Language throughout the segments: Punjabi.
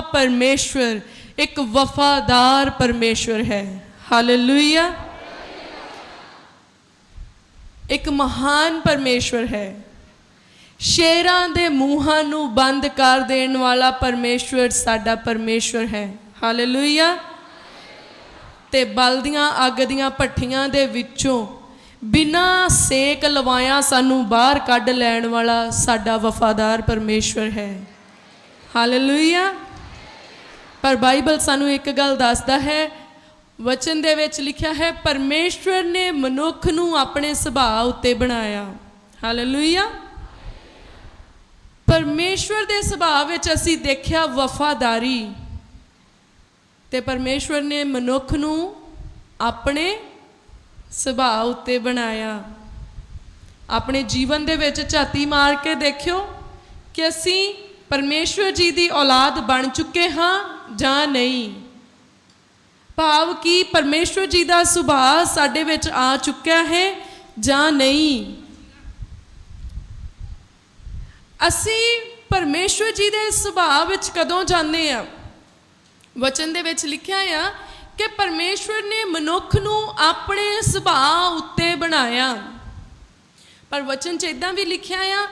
ਪਰਮੇਸ਼ਵਰ, ਇੱਕ ਵਫਾਦਾਰ ਪਰਮੇਸ਼ਵਰ ਹੈ। ਹਾਲੇਲੂਇਆ ਇੱਕ ਮਹਾਨ ਪਰਮੇਸ਼ਵਰ ਹੈ। ਸ਼ੇਰਾਂ ਦੇ ਮੂੰਹਾਂ ਨੂੰ ਬੰਦ ਕਰ ਦੇਣ ਵਾਲਾ ਪਰਮੇਸ਼ਵਰ ਸਾਡਾ ਪਰਮੇਸ਼ਵਰ ਹੈ। ਹਾਲੇਲੂਇਆ ਤੇ ਬਲਦੀਆਂ ਅੱਗ ਦੀਆਂ ਭੱਠੀਆਂ ਦੇ ਵਿੱਚੋਂ ਬਿਨਾਂ ਸੇਕ ਲਵਾਇਆ ਸਾਨੂੰ ਬਾਹਰ ਕੱਢ ਲੈਣ ਵਾਲਾ ਸਾਡਾ ਵਫਾਦਾਰ ਪਰਮੇਸ਼ਵਰ ਹੈ। ਹਾਲੇਲੂਇਆ ਪਰ ਬਾਈਬਲ ਸਾਨੂੰ ਇੱਕ ਗੱਲ ਦੱਸਦਾ ਹੈ, ਵਚਨ ਦੇ ਵਿੱਚ ਲਿਖਿਆ ਹੈ, ਪਰਮੇਸ਼ਵਰ ਨੇ ਮਨੁੱਖ ਨੂੰ ਆਪਣੇ ਸੁਭਾਅ ਉੱਤੇ ਬਣਾਇਆ। ਹਾਲੇਲੂਇਆ ਪਰਮੇਸ਼ਵਰ ਦੇ ਸੁਭਾਅ ਵਿੱਚ ਅਸੀਂ ਦੇਖਿਆ ਵਫਾਦਾਰੀ। ਤੇ ਪਰਮੇਸ਼ਵਰ ਨੇ ਮਨੁੱਖ ਨੂੰ ਆਪਣੇ ਸੁਭਾਅ ਉੱਤੇ ਬਣਾਇਆ। ਆਪਣੇ ਜੀਵਨ ਦੇ ਵਿੱਚ ਝਾਤੀ ਮਾਰ ਕੇ ਦੇਖਿਓ ਕਿ ਅਸੀਂ ਪਰਮੇਸ਼ਵਰ ਜੀ ਦੀ ਔਲਾਦ ਬਣ ਚੁੱਕੇ ਹਾਂ ਜਾਂ ਨਹੀਂ। ਭਾਵ ਕਿ ਪਰਮੇਸ਼ਵਰ ਜੀ ਦਾ ਸੁਭਾਅ ਸਾਡੇ ਵਿੱਚ ਆ ਚੁੱਕਿਆ ਹੈ ਜਾਂ ਨਹੀਂ। ਅਸੀਂ ਪਰਮੇਸ਼ਵਰ ਜੀ ਦੇ ਸੁਭਾਅ ਵਿੱਚ ਕਦੋਂ ਜਾਂਦੇ ਆ ਵਚਨ ਦੇ ਵਿੱਚ ਲਿਖਿਆ ਆ ਕਿ ਪਰਮੇਸ਼ਵਰ ਨੇ ਮਨੁੱਖ ਨੂੰ ਆਪਣੇ ਸੁਭਾਅ ਉੱਤੇ ਬਣਾਇਆ। ਪਰ ਵਚਨ 'ਚ ਇਦਾਂ ਵੀ ਲਿਖਿਆ ਆ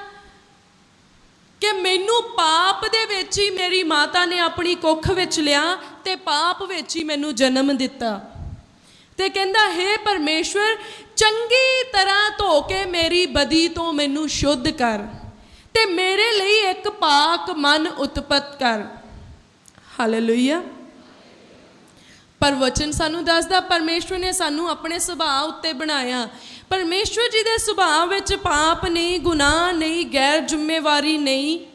ਕਿ ਮੈਨੂੰ ਪਾਪ ਦੇ ਵਿੱਚ ਹੀ ਮੇਰੀ ਮਾਤਾ ਨੇ ਆਪਣੀ ਕੁੱਖ ਵਿੱਚ ਲਿਆ ਤੇ ਪਾਪ ਵਿੱਚ ਹੀ ਮੈਨੂੰ ਜਨਮ ਦਿੱਤਾ। ਤੇ ਕਹਿੰਦਾ, ਹੈ ਪਰਮੇਸ਼ਵਰ, ਚੰਗੀ ਤਰ੍ਹਾਂ ਧੋ ਕੇ ਮੇਰੀ ਬਦੀ ਤੋਂ ਮੈਨੂੰ ਸ਼ੁੱਧ ਕਰ ਤੇ ਮੇਰੇ ਲਈ ਇੱਕ ਪਾਕ ਮਨ ਉਤਪਤ ਕਰ। ਹਾਲੇਲੂਇਆ ਪਰ ਵਚਨ ਸਾਨੂੰ ਦੱਸਦਾ, ਪਰਮੇਸ਼ਵਰ ਨੇ ਸਾਨੂੰ ਆਪਣੇ ਸੁਭਾਅ ਉੱਤੇ ਬਣਾਇਆ। ਪਰਮੇਸ਼ਵਰ ਜੀ ਦੇ ਸੁਭਾਅ ਵਿੱਚ ਪਾਪ ਨਹੀਂ, ਗੁਨਾਹ ਨਹੀਂ, ਗੈਰ ਜ਼ਿੰਮੇਵਾਰੀ ਨਹੀਂ।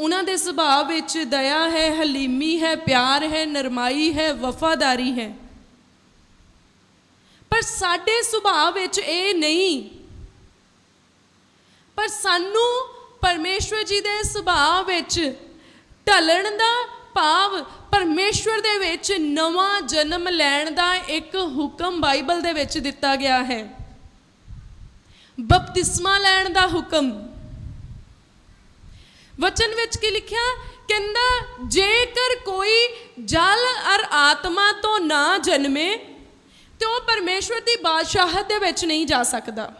ਉਹਨਾਂ ਦੇ ਸੁਭਾਅ ਵਿੱਚ ਦਇਆ ਹੈ, ਹਲੀਮੀ ਹੈ, ਪਿਆਰ ਹੈ, ਨਰਮਾਈ ਹੈ, ਵਫਾਦਾਰੀ ਹੈ। ਪਰ ਸਾਡੇ ਸੁਭਾਅ ਵਿੱਚ ਇਹ ਨਹੀਂ। ਪਰ ਸਾਨੂੰ ਪਰਮੇਸ਼ਵਰ ਜੀ ਦੇ ਸੁਭਾਅ ਵਿੱਚ ਢਲਣ ਦਾ ਭਾਵ ਪਰਮੇਸ਼ਵਰ ਦੇ ਵਿੱਚ ਨਵਾਂ ਜਨਮ ਲੈਣ ਦਾ ਇੱਕ ਹੁਕਮ ਬਾਈਬਲ ਦੇ ਵਿੱਚ ਦਿੱਤਾ ਗਿਆ ਹੈ। ਬਪਤਿਸਮਾ ਲੈਣ ਦਾ ਹੁਕਮ। ਵਚਨ ਵਿੱਚ ਕੀ ਲਿਖਿਆ? ਕਹਿੰਦਾ, ਜੇਕਰ ਕੋਈ ਜਲ ਅਰ ਆਤਮਾ ਤੋਂ ਨਾ ਜਨਮੇ, ਤੇ ਉਹ ਪਰਮੇਸ਼ਵਰ ਦੀ ਬਾਦਸ਼ਾਹਤ ਦੇ ਵਿੱਚ ਨਹੀਂ ਜਾ ਸਕਦਾ।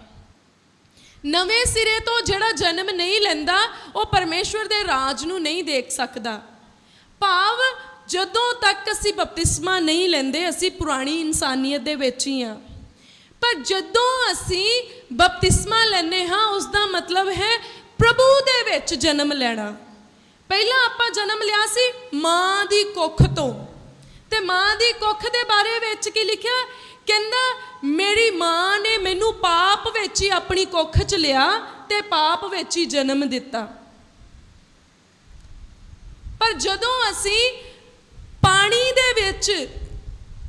ਨਵੇਂ ਸਿਰੇ ਤੋਂ ਜਿਹੜਾ ਜਨਮ ਨਹੀਂ ਲੈਂਦਾ, ਉਹ ਪਰਮੇਸ਼ਵਰ ਦੇ ਰਾਜ ਨੂੰ ਨਹੀਂ ਦੇਖ ਸਕਦਾ। ਭਾਵ ਜਦੋਂ ਤੱਕ ਅਸੀਂ ਬਪਤਿਸਮਾ ਨਹੀਂ ਲੈਂਦੇ, ਅਸੀਂ ਪੁਰਾਣੀ ਇਨਸਾਨੀਅਤ ਦੇ ਵਿੱਚ ਹੀ ਆ ਪਰ ਜਦੋਂ ਅਸੀਂ ਬਪਤਿਸਮਾ ਲੈਨੇ ਹਾਂ ਉਸ ਦਾ ਮਤਲਬ ਹੈ ਪ੍ਰਭੂ ਦੇ ਵਿੱਚ ਜਨਮ ਲੈਣਾ। ਪਹਿਲਾਂ ਆਪਾਂ ਜਨਮ ਲਿਆ ਸੀ ਮਾਂ ਦੀ ਕੁੱਖ ਤੋਂ। ਤੇ ਮਾਂ ਦੀ ਕੁੱਖ ਦੇ ਬਾਰੇ ਵਿੱਚ ਕੀ ਲਿਖਿਆ? ਕਹਿੰਦਾ, ਮੇਰੀ ਮਾਂ ਨੇ ਮੈਨੂੰ ਪਾਪ ਵਿੱਚ ਹੀ ਆਪਣੀ ਕੁੱਖ 'ਚ ਲਿਆ ਤੇ ਪਾਪ ਵਿੱਚ ਹੀ ਜਨਮ ਦਿੱਤਾ। ਪਰ ਜਦੋਂ ਅਸੀਂ ਪਾਣੀ ਦੇ ਵਿੱਚ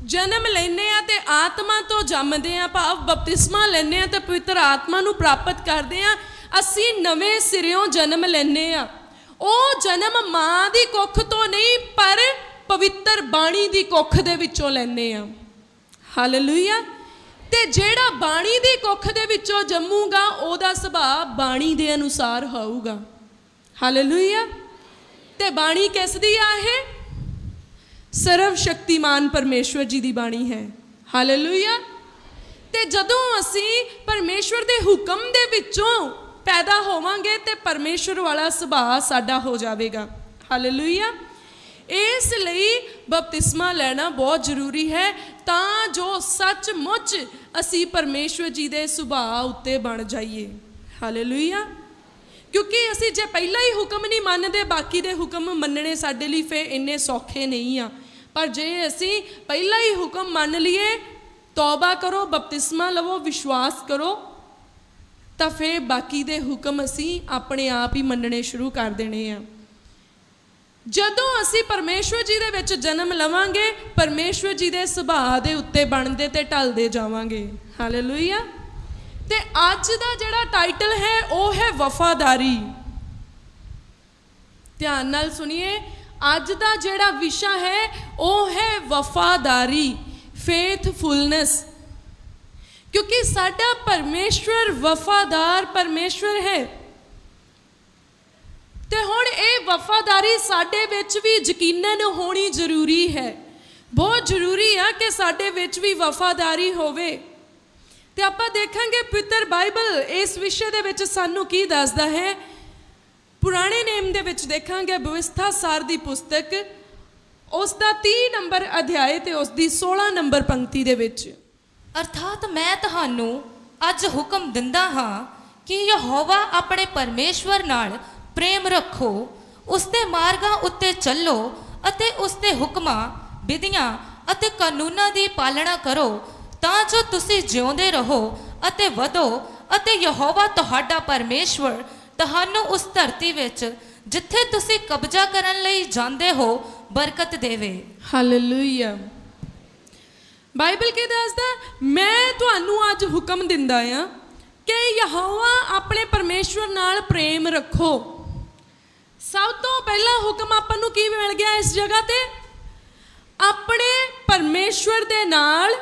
ਜਨਮ ਲੈਨੇ ਆ ਤੇ ਆਤਮਾ ਤੋਂ ਜੰਮਦੇ ਆ ਭਾਵ ਬਪਤਿਸਮਾ ਲੈਨੇ ਆ ਤੇ ਪਵਿੱਤਰ ਆਤਮਾ ਨੂੰ ਪ੍ਰਾਪਤ ਕਰਦੇ ਆ ਅਸੀਂ ਨਵੇਂ ਸਿਰਿਓਂ ਜਨਮ ਲੈਨੇ ਆ ਉਹ ਜਨਮ ਮਾਂ ਦੀ ਕੁੱਖ ਤੋਂ ਨਹੀਂ, ਪਰ ਪਵਿੱਤਰ ਬਾਣੀ ਦੀ ਕੁੱਖ ਦੇ ਵਿੱਚੋਂ ਲੈਨੇ ਆ ਹਾਲੇਲੂਇਆ ਤੇ ਜਿਹੜਾ ਬਾਣੀ ਦੀ ਕੁੱਖ ਦੇ ਵਿੱਚੋਂ ਜੰਮੂਗਾ, ਉਹਦਾ ਸੁਭਾਅ ਬਾਣੀ ਦੇ ਅਨੁਸਾਰ ਹੋਊਗਾ। ਹਾਲੇਲੂਇਆ ਤੇ ਬਾਣੀ ਕਿਸ ਦੀ ਆ ਇਹ? ਸਰਵ ਸ਼ਕਤੀਮਾਨ ਪਰਮੇਸ਼ਵਰ ਜੀ ਦੀ ਬਾਣੀ ਹੈ। ਹਾਲੇਲੂਇਆ ਤੇ ਜਦੋਂ ਅਸੀਂ ਪਰਮੇਸ਼ਵਰ ਦੇ ਹੁਕਮ ਦੇ ਵਿੱਚੋਂ ਪੈਦਾ ਹੋਵਾਂਗੇ ਤੇ ਪਰਮੇਸ਼ਵਰ ਵਾਲਾ ਸੁਭਾਅ ਸਾਡਾ ਹੋ ਜਾਵੇਗਾ। ਹਾਲੇਲੂਇਆ ਇਸ ਲਈ ਬਪਤਿਸਮਾ ਲੈਣਾ ਬਹੁਤ ਜ਼ਰੂਰੀ ਹੈ ਤਾਂ ਜੋ ਸੱਚਮੁੱਚ ਅਸੀਂ ਪਰਮੇਸ਼ਵਰ ਜੀ ਦੇ ਸੁਭਾਅ ਉੱਤੇ ਬਣ ਜਾਈਏ। ਹਾਲੇਲੂਇਆ ਕਿਉਂਕਿ ਅਸੀਂ ਜੇ ਪਹਿਲਾਂ ਹੀ ਹੁਕਮ ਨਹੀਂ ਮੰਨਦੇ, ਬਾਕੀ ਦੇ ਹੁਕਮ ਮੰਨਣੇ ਸਾਡੇ ਲਈ ਫੇ ਇੰਨੇ ਸੌਖੇ ਨਹੀਂ ਆ। ਪਰ ਜੇ ਅਸੀਂ ਪਹਿਲਾ ਹੀ ਹੁਕਮ ਮੰਨ ਲਈਏ, ਤੌਬਾ ਕਰੋ, ਬਪਤਿਸਮਾ ਲਵੋ, ਵਿਸ਼ਵਾਸ ਕਰੋ, ਤਾਂ ਫੇ ਬਾਕੀ ਦੇ ਹੁਕਮ ਅਸੀਂ ਆਪਣੇ ਆਪ ਹੀ ਮੰਨਣੇ ਸ਼ੁਰੂ ਕਰ ਦੇਣੇ ਆ। ਜਦੋਂ ਅਸੀਂ ਪਰਮੇਸ਼ਵਰ ਜੀ ਦੇ ਵਿੱਚ ਜਨਮ ਲਵਾਂਗੇ, ਪਰਮੇਸ਼ਵਰ ਜੀ ਦੇ ਸੁਭਾਅ ਦੇ ਉੱਤੇ ਬਣਦੇ ਤੇ ਢਲਦੇ ਜਾਵਾਂਗੇ। ਹਾਲੇਲੂਇਆ ਤੇ ਅੱਜ ਦਾ ਜਿਹੜਾ ਟਾਈਟਲ ਹੈ, ਉਹ ਹੈ ਵਫਾਦਾਰੀ। ਧਿਆਨ ਨਾਲ ਸੁਣੀਏ ਅੱਜ ਦਾ ਜਿਹੜਾ ਵਿਸ਼ਾ ਹੈ, ਉਹ ਹੈ ਵਫਾਦਾਰੀ ਫੇਥਫੁਲਨੈਸ ਕਿਉਂਕਿ ਸਾਡਾ ਪਰਮੇਸ਼ਵਰ ਵਫਾਦਾਰ ਪਰਮੇਸ਼ਵਰ ਹੈ। ਤੇ ਹੁਣ ਇਹ ਵਫਾਦਾਰੀ ਸਾਡੇ ਵਿੱਚ ਵੀ ਯਕੀਨਨ ਹੋਣੀ ਜ਼ਰੂਰੀ ਹੈ। ਬਹੁਤ ਜ਼ਰੂਰੀ ਆ ਕਿ ਸਾਡੇ ਵਿੱਚ ਵੀ ਵਫਾਦਾਰੀ ਹੋਵੇ। ਤੇ ਆਪਾਂ ਦੇਖਾਂਗੇ, ਪਿੱਤਰ ਬਾਈਬਲ ਇਸ ਵਿਸ਼ੇ ਦੇ ਵਿੱਚ ਸਾਨੂੰ ਕੀ ਦੱਸਦਾ ਹੈ? ਪੁਰਾਣੇ ਨੇਮ ਦੇ ਵਿੱਚ ਦੇਖਾਂਗੇ ਬਵਿਸਥਾ ਸਾਰ ਦੀ ਪੁਸਤਕ ਉਸ ਦਾ 30 ਨੰਬਰ ਅਧਿਆਇ ਤੇ ਉਸ ਦੀ 16 ਨੰਬਰ ਪੰਕਤੀ ਦੇ ਵਿੱਚ। ਅਰਥਾਤ ਮੈਂ ਤੁਹਾਨੂੰ ਅੱਜ ਹੁਕਮ ਦਿੰਦਾ ਹਾਂ ਕਿ ਯਹੋਵਾ ਆਪਣੇ ਪਰਮੇਸ਼ਵਰ ਨਾਲ ਪ੍ਰੇਮ ਰੱਖੋ ਉਸ ਦੇ ਮਾਰਗਾਂ ਉੱਤੇ ਚੱਲੋ ਅਤੇ ਉਸ ਦੇ ਹੁਕਮਾਂ, ਵਿਧੀਆਂ ਅਤੇ ਕਾਨੂੰਨਾਂ ਦੀ ਪਾਲਣਾ ਕਰੋ, ਤਾਂ ਜੋ ਤੁਸੀਂ ਜਿਉਂਦੇ ਰਹੋ ਅਤੇ ਵਧੋ ਅਤੇ ਯਹੋਵਾ ਤੁਹਾਡਾ ਪਰਮੇਸ਼ਵਰ ਤੁਹਾਨੂੰ ਉਸ ਧਰਤੀ ਵਿੱਚ ਜਿੱਥੇ ਤੁਸੀਂ ਕਬਜ਼ਾ ਕਰਨ ਲਈ ਜਾਂਦੇ ਹੋ, ਬਰਕਤ ਦੇਵੇ। ਹਾਲੇਲੂਇਆ ਬਾਈਬਲ ਕੀ ਦੱਸਦਾ? ਮੈਂ ਤੁਹਾਨੂੰ ਅੱਜ ਹੁਕਮ ਦਿੰਦਾ ਆ ਕਿ ਯਹੋਵਾ ਆਪਣੇ ਪਰਮੇਸ਼ਵਰ ਨਾਲ ਪ੍ਰੇਮ ਰੱਖੋ। ਸਭ ਤੋਂ ਪਹਿਲਾ ਹੁਕਮ ਆਪਾਂ ਨੂੰ ਕੀ ਮਿਲ ਗਿਆ ਇਸ ਜਗ੍ਹਾ ਤੇ? ਆਪਣੇ ਪਰਮੇਸ਼ਵਰ ਦੇ ਨਾਲ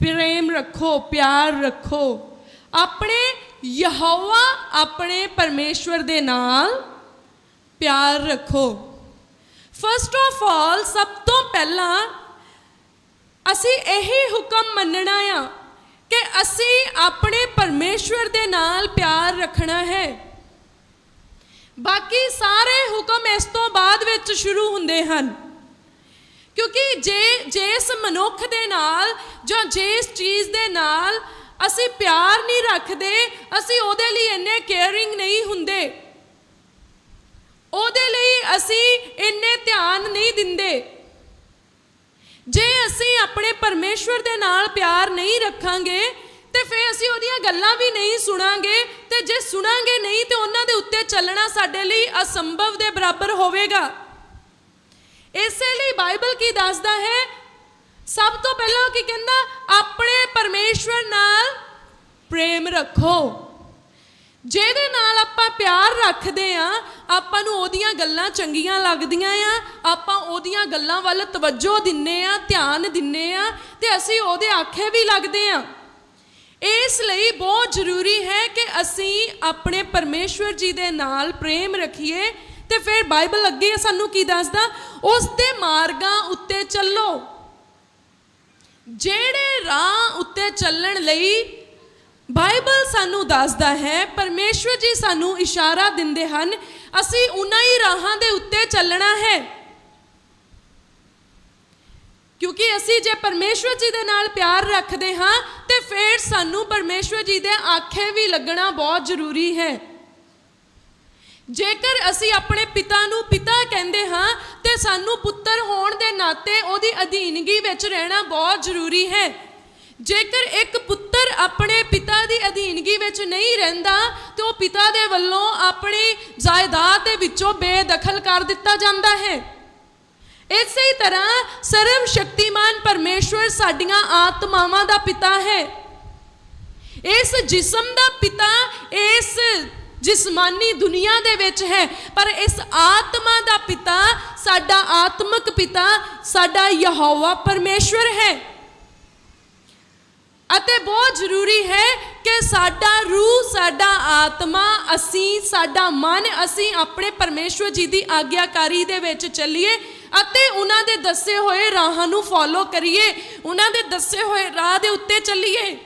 ਪ੍ਰੇਮ ਰੱਖੋ, ਪਿਆਰ ਰੱਖੋ। ਆਪਣੇ ਯਹੋਵਾ ਆਪਣੇ ਪਰਮੇਸ਼ਵਰ ਦੇ ਨਾਲ ਪਿਆਰ ਰੱਖੋ। ਫਸਟ ਆਫ ਆਲ ਸਭ ਤੋਂ ਪਹਿਲਾਂ ਅਸੀਂ ਇਹੀ ਹੁਕਮ ਮੰਨਣਾ ਆ ਕਿ ਅਸੀਂ ਆਪਣੇ ਪਰਮੇਸ਼ਵਰ ਦੇ ਨਾਲ ਪਿਆਰ ਰੱਖਣਾ ਹੈ। ਬਾਕੀ ਸਾਰੇ ਹੁਕਮ ਇਸ ਤੋਂ ਬਾਅਦ ਵਿੱਚ ਸ਼ੁਰੂ ਹੁੰਦੇ ਹਨ। ਕਿਉਂਕਿ ਜੇ ਜਿਸ ਮਨੁੱਖ ਦੇ ਨਾਲ ਜਾਂ ਜਿਸ ਚੀਜ਼ ਦੇ ਨਾਲ ਅਸੀਂ ਪਿਆਰ ਨਹੀਂ ਰੱਖਦੇ, ਅਸੀਂ ਉਹਦੇ ਲਈ ਇੰਨੇ ਕੇਅਰਿੰਗ ਨਹੀਂ ਹੁੰਦੇ। ਉਹਦੇ ਲਈ ਅਸੀਂ ਇੰਨੇ ਧਿਆਨ ਨਹੀਂ ਦਿੰਦੇ। ਜੇ ਅਸੀਂ ਆਪਣੇ ਪਰਮੇਸ਼ਵਰ ਦੇ ਨਾਲ ਪਿਆਰ ਨਹੀਂ ਰੱਖਾਂਗੇ, ਤੇ ਫਿਰ ਅਸੀਂ ਉਹਦੀਆਂ ਗੱਲਾਂ ਵੀ ਨਹੀਂ ਸੁਣਾਂਗੇ, ਤੇ ਜੇ ਸੁਣਾਂਗੇ ਨਹੀਂ, ਤੇ ਉਹਨਾਂ ਦੇ ਉੱਤੇ ਚੱਲਣਾ ਸਾਡੇ ਲਈ ਅਸੰਭਵ ਦੇ ਬਰਾਬਰ ਹੋਵੇਗਾ। ਇਸੇ ਲਈ ਬਾਈਬਲ ਕੀ ਦੱਸਦਾ ਹੈ? ਸਭ ਤੋਂ ਪਹਿਲਾਂ ਉਹ ਕੀ ਕਹਿੰਦਾ? ਆਪਣੇ ਪਰਮੇਸ਼ਵਰ ਨਾਲ ਪ੍ਰੇਮ ਰੱਖੋ। ਜਿਹਦੇ ਨਾਲ ਆਪਾਂ ਪਿਆਰ ਰੱਖਦੇ ਆ, ਆਪਾਂ ਨੂੰ ਉਹਦੀਆਂ ਗੱਲਾਂ ਚੰਗੀਆਂ ਲੱਗਦੀਆਂ ਆ, ਆਪਾਂ ਉਹਦੀਆਂ ਗੱਲਾਂ ਵੱਲ ਤਵੱਜੋ ਦਿੰਨੇ ਆ, ਧਿਆਨ ਦਿੰਨੇ ਆ ਤੇ ਅਸੀਂ ਉਹਦੇ ਆਖੇ ਵੀ ਲੱਗਦੇ ਆ। ਇਸ ਲਈ ਬਹੁਤ ਜ਼ਰੂਰੀ ਹੈ ਕਿ ਅਸੀਂ ਆਪਣੇ ਪਰਮੇਸ਼ਵਰ ਜੀ ਦੇ ਨਾਲ ਪ੍ਰੇਮ ਰੱਖੀਏ ਤੇ ਫਿਰ ਬਾਈਬਲ ਅੱਗੇ ਸਾਨੂੰ ਕੀ ਦੱਸਦਾ? ਉਸ ਦੇ ਮਾਰਗਾਂ ਉੱਤੇ ਚੱਲੋ। ਜਿਹੜੇ ਰਾਹ ਉੱਤੇ ਚੱਲਣ ਲਈ ਬਾਈਬਲ ਸਾਨੂੰ ਦੱਸਦਾ ਹੈ, ਪਰਮੇਸ਼ਵਰ ਜੀ ਸਾਨੂੰ ਇਸ਼ਾਰਾ ਦਿੰਦੇ ਹਨ, ਅਸੀਂ ਉਹਨਾਂ ਹੀ ਰਾਹਾਂ ਦੇ ਉੱਤੇ ਚੱਲਣਾ ਹੈ। ਕਿਉਂਕਿ ਅਸੀਂ ਜੇ ਪਰਮੇਸ਼ਵਰ ਜੀ ਦੇ ਨਾਲ ਪਿਆਰ ਰੱਖਦੇ ਹਾਂ, ਤੇ ਫਿਰ ਸਾਨੂੰ ਪਰਮੇਸ਼ਵਰ ਜੀ ਦੇ ਆਖੇ ਵੀ ਲੱਗਣਾ ਬਹੁਤ ਜ਼ਰੂਰੀ ਹੈ। ਜੇਕਰ ਅਸੀਂ ਆਪਣੇ ਪਿਤਾ ਨੂੰ ਪਿਤਾ ਕਹਿੰਦੇ ਹਾਂ, ਤੇ ਸਾਨੂੰ ਪੁੱਤਰ ਹੋਣ ਦੇ ਨਾਤੇ ਉਹਦੀ ਅਧੀਨਗੀ ਵਿੱਚ ਰਹਿਣਾ ਬਹੁਤ ਜ਼ਰੂਰੀ ਹੈ। ਜੇਕਰ ਇੱਕ ਪੁੱਤਰ ਆਪਣੇ ਪਿਤਾ ਦੀ ਅਧੀਨਗੀ ਵਿੱਚ ਨਹੀਂ ਰਹਿੰਦਾ, ਤੇ ਉਹ ਪਿਤਾ ਦੇ ਵੱਲੋਂ ਆਪਣੀ ਜਾਇਦਾਦ ਦੇ ਵਿੱਚੋਂ ਬੇਦਖਲ ਕਰ ਦਿੱਤਾ ਜਾਂਦਾ ਹੈ। ਇਸੇ ਹੀ ਤਰ੍ਹਾਂ ਸਰਵ ਸ਼ਕਤੀਮਾਨ ਪਰਮੇਸ਼ਵਰ ਸਾਡੀਆਂ ਆਤਮਾਵਾਂ ਦਾ ਪਿਤਾ ਹੈ। ਇਸ ਜਿਸਮ ਦਾ ਪਿਤਾ ਇਸ ਜਿਸਮਾਨੀ ਦੁਨੀਆ ਦੇ ਵਿੱਚ ਹੈ, ਪਰ ਇਸ ਆਤਮਾ ਦਾ ਪਿਤਾ, ਸਾਡਾ ਆਤਮਿਕ ਪਿਤਾ, ਸਾਡਾ ਯਹੋਵਾ ਪਰਮੇਸ਼ਵਰ ਹੈ। ਅਤੇ ਬਹੁਤ ਜ਼ਰੂਰੀ ਹੈ ਕਿ ਸਾਡਾ ਰੂਹ, ਸਾਡਾ ਆਤਮਾ, ਅਸੀਂ, ਸਾਡਾ ਮਨ, ਅਸੀਂ ਆਪਣੇ ਪਰਮੇਸ਼ਵਰ ਜੀ ਦੀ ਆਗਿਆਕਾਰੀ ਦੇ ਵਿੱਚ ਚੱਲੀਏ ਅਤੇ ਉਹਨਾਂ ਦੇ ਦੱਸੇ ਹੋਏ ਰਾਹਾਂ ਨੂੰ ਫੋਲੋ ਕਰੀਏ, ਉਹਨਾਂ ਦੇ ਦੱਸੇ ਹੋਏ ਰਾਹ ਦੇ ਉੱਤੇ ਚੱਲੀਏ।